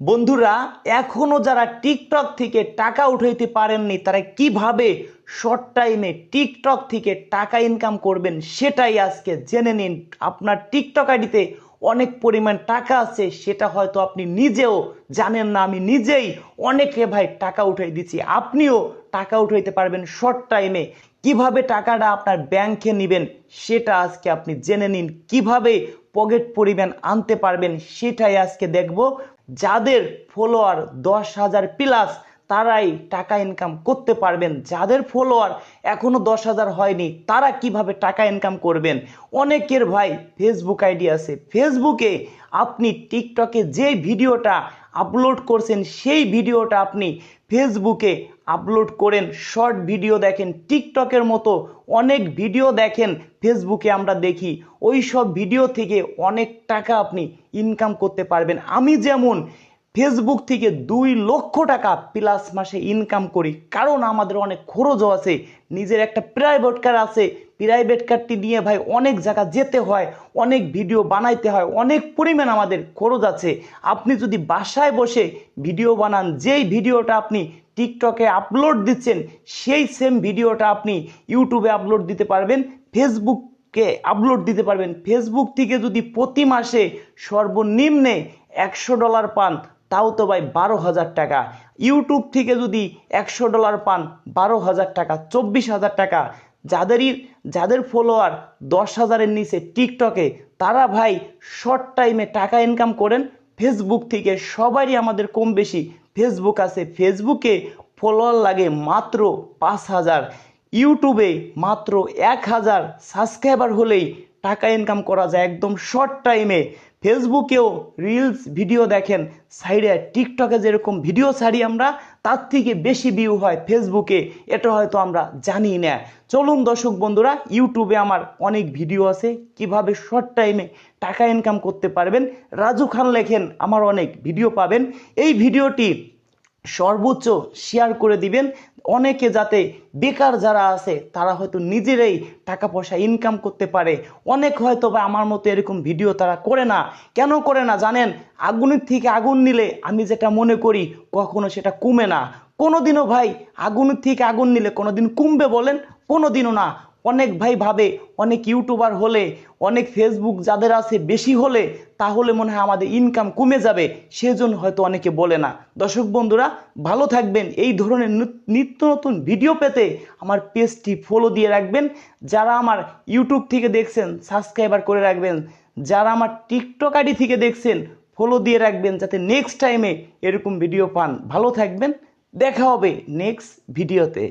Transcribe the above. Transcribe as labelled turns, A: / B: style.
A: বন্ধুরা, এখনও যারা টিকটক থেকে টাকা উঠাইতে পারেননি, তারা কীভাবে শর্ট টাইমে টিকটক থেকে টাকা ইনকাম করবেন সেটাই আজকে জেনে নিন। আপনার টিকটক আইডিতে অনেক পরিমাণ টাকা আছে, সেটা হয়তো আপনি নিজেও জানেন না। আমি নিজেই অনেকে ভাই টাকা উঠাই দিচ্ছি। আপনিও টাকা উঠাইতে পারবেন শর্ট টাইমে কীভাবে টাকাটা আপনার ব্যাংকে নেবেন সেটা আজকে আপনি জেনে নিন। কীভাবে পকেট পরিমাণ আনতে পারবেন সেটাই আজকে দেখব। যাদের ফলোয়ার দশ হাজার প্লাস তারাই টাকা ইনকাম করতে পারবেন। যাদের ফলোয়ার এখনও দশ হাজার হয়নি, তারা কীভাবে টাকা ইনকাম করবেন? অনেকের ভাই ফেসবুক আইডি আছে। ফেসবুকে আপনি টিকটকে যে ভিডিওটা আপলোড করছেন, সেই ভিডিওটা আপনি ফেসবুকে আপলোড করেন শর্ট ভিডিও দেখেন টিকটকের মতো অনেক ভিডিও দেখেন ফেসবুকে আমরা দেখি। ওই সব ভিডিও থেকে অনেক টাকা আপনি ইনকাম করতে পারবেন। আমি যেমন ফেসবুক থেকে দুই লক্ষ টাকা প্লাস মাসে ইনকাম করি। কারণ আমাদের অনেক খরচও আছে, নিজের একটা প্রাইভেট কার আছে। প্রাইভেট কারটি নিয়ে ভাই অনেক জায়গা যেতে হয়, অনেক ভিডিও বানাইতে হয়, অনেক পরিমাণ আমাদের খরচ আছে। আপনি যদি বাসায় বসে ভিডিও বানান, যেই ভিডিওটা আপনি টিকটকে আপলোড দিচ্ছেন, সেই সেম ভিডিওটা আপনি ইউটিউবে আপলোড দিতে পারবেন ফেসবুককে আপলোড দিতে পারবেন। ফেসবুক থেকে যদি প্রতি মাসে সর্বনিম্নে একশো ডলার পান তাও তো ভাই বারো হাজার টাকা। ইউটিউব থেকে যদি একশো ডলার পান, বারো হাজার টাকা, চব্বিশ হাজার টাকা। যাদেরই, যাদের ফলোয়ার দশ হাজারের নিচে টিকটকে তারা ভাই শর্ট টাইমে টাকা ইনকাম করেন। ফেসবুক থেকে সবারই আমাদের কম বেশি। ফেসবুক আছে ফেসবুকে ফলোয়ার লাগে মাত্র পাঁচ হাজার। ইউটিউবে মাত্র এক হাজার। সাবস্ক্রাইবার হলেই টাকা ইনকাম করা যায় একদম শর্ট টাইমে ফেসবুকেও রিলস ভিডিও দেখেন সাইডে টিকটকে যেরকম ভিডিও ছাড়ি আমরা, তার থেকে বেশি ভিউ হয় ফেসবুকে। এটা হয়তো আমরা জানি না। চলুন দর্শক বন্ধুরা ইউটিউবে আমার অনেক ভিডিও আছে। কীভাবে শর্ট টাইমে টাকা ইনকাম করতে পারবেন? রাজু খান লেখেন, আমার অনেক ভিডিও পাবেন। এই ভিডিওটি সর্বোচ্চ শেয়ার করে দিবেন। অনেকে যাতে বেকার যারা আছে, তারা হয়তো নিজেরাই টাকা পয়সা ইনকাম করতে পারে। অনেক হয়তো বা আমার মতো এরকম ভিডিও তারা করে না। কেন করে না জানেন? আগুনের থেকে আগুন নিলে আমি যেটা মনে করি, কখনো সেটা কমে না। কোনোদিনও ভাই আগুনের থেকে আগুন নিলে কোনোদিন কমবে বলেন? কোনোদিনও না। অনেক ভাই ভাবে, অনেক ইউটিউবার হলে, অনেক ফেসবুক যাদের আছে বেশি হলে, তাহলে মনে হয় আমাদের ইনকাম কমে যাবে। সেজন্য হয়তো অনেকে বলে না। দর্শক বন্ধুরা, ভালো থাকবেন। এই ধরনের নিত্য নতুন ভিডিও পেতে আমার পেজটি ফলো দিয়ে রাখবেন। যারা আমার ইউটিউব থেকে দেখছেন সাবস্ক্রাইবার করে রাখবেন। যারা আমার টিকটক আইডি থেকে দেখছেন ফলো দিয়ে রাখবেন যাতে নেক্সট টাইমে এরকম ভিডিও পান। ভালো থাকবেন। দেখা হবে নেক্সট ভিডিওতে